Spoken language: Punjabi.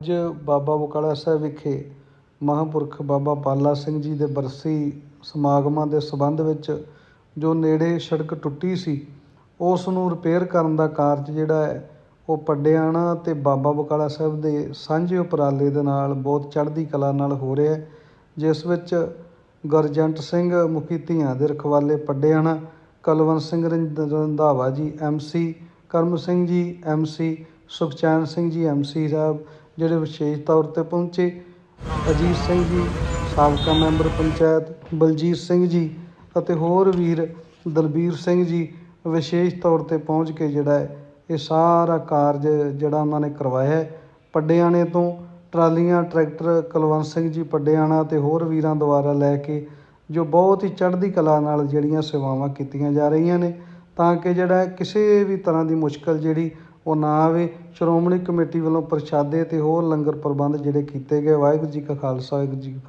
ਅੱਜ ਬਾਬਾ ਬਕਾਲਾ ਸਾਹਿਬ ਵਿਖੇ ਮਹਾਂਪੁਰਖ ਬਾਬਾ ਬਾਲਾ ਸਿੰਘ ਜੀ ਦੇ ਬਰਸੀ ਸਮਾਗਮਾਂ ਦੇ ਸੰਬੰਧ ਵਿੱਚ ਜੋ ਨੇੜੇ ਸੜਕ ਟੁੱਟੀ ਸੀ, ਉਸ ਨੂੰ ਰਿਪੇਅਰ ਕਰਨ ਦਾ ਕਾਰਜ ਜਿਹੜਾ ਹੈ, ਉਹ ਪੱਡਿਆਣਾ ਅਤੇ ਬਾਬਾ ਬਕਾਲਾ ਸਾਹਿਬ ਦੇ ਸਾਂਝੇ ਉਪਰਾਲੇ ਦੇ ਨਾਲ ਬਹੁਤ ਚੜ੍ਹਦੀ ਕਲਾ ਨਾਲ ਹੋ ਰਿਹਾ ਜਿਸ ਵਿੱਚ ਗੁਰਜੰਟ ਸਿੰਘ ਮੁਖੀ ਧੀਆਂ ਦੇ ਰਖਵਾਲੇ ਪੱਡਿਆਣਾ, Kalwant Singh ਰੰਧ- Randhawa ji MC Karam Singh ji MC Sukhchain Singh ji MC ਸਾਹਿਬ ਜਿਹੜੇ ਵਿਸ਼ੇਸ਼ ਤੌਰ ਤੇ ਪਹੁੰਚੇ ਅਜੀਤ ਸਿੰਘ ਜੀ, ਸਾਬਕਾ ਮੈਂਬਰ ਪੰਚਾਇਤ ਬਲਜੀਤ ਸਿੰਘ ਜੀ ਅਤੇ ਹੋਰ ਵੀਰ ਦਲਬੀਰ ਸਿੰਘ ਜੀ ਵਿਸ਼ੇਸ਼ ਤੌਰ ਤੇ ਪਹੁੰਚ ਕੇ ਜਿਹੜਾ ਹੈ, ਇਹ ਸਾਰਾ ਕਾਰਜ ਜਿਹੜਾ ਉਹਨਾਂ ਨੇ ਕਰਵਾਇਆ ਹੈ। ਪੱਡਿਆਣੇ ਤੋਂ ਟਰਾਲੀਆਂ, ਟਰੈਕਟਰ ਕੁਲਵੰਤ ਸਿੰਘ ਜੀ ਪੱਡਿਆਣਾ ਤੇ ਹੋਰ ਵੀਰਾਂ ਦੁਆਰਾ ਲੈ ਕੇ ਜੋ ਬਹੁਤ ਹੀ ਚੜ੍ਹਦੀ ਕਲਾ ਨਾਲ ਜਿਹੜੀਆਂ ਸੇਵਾਵਾਂ ਕੀਤੀਆਂ ਜਾ ਰਹੀਆਂ ਨੇ, ਤਾਂ ਕਿ ਜਿਹੜਾ ਕਿਸੇ ਵੀ ਤਰ੍ਹਾਂ ਦੀ ਮੁਸ਼ਕਲ ਜਿਹੜੀ ਉਹ ਨਾ ਆਵੇ। ਸ਼੍ਰੋਮਣੀ ਕਮੇਟੀ ਵੱਲੋਂ ਪ੍ਰਸ਼ਾਦੇ ਅਤੇ ਹੋਰ ਲੰਗਰ ਪ੍ਰਬੰਧ ਜਿਹੜੇ ਕੀਤੇ ਗਏ। ਵਾਹਿਗੁਰੂ ਜੀ ਕਾ ਖਾਲਸਾ, ਵਾਹਿਗੁਰੂ ਜੀ ਕੀ ਫਤਿਹ।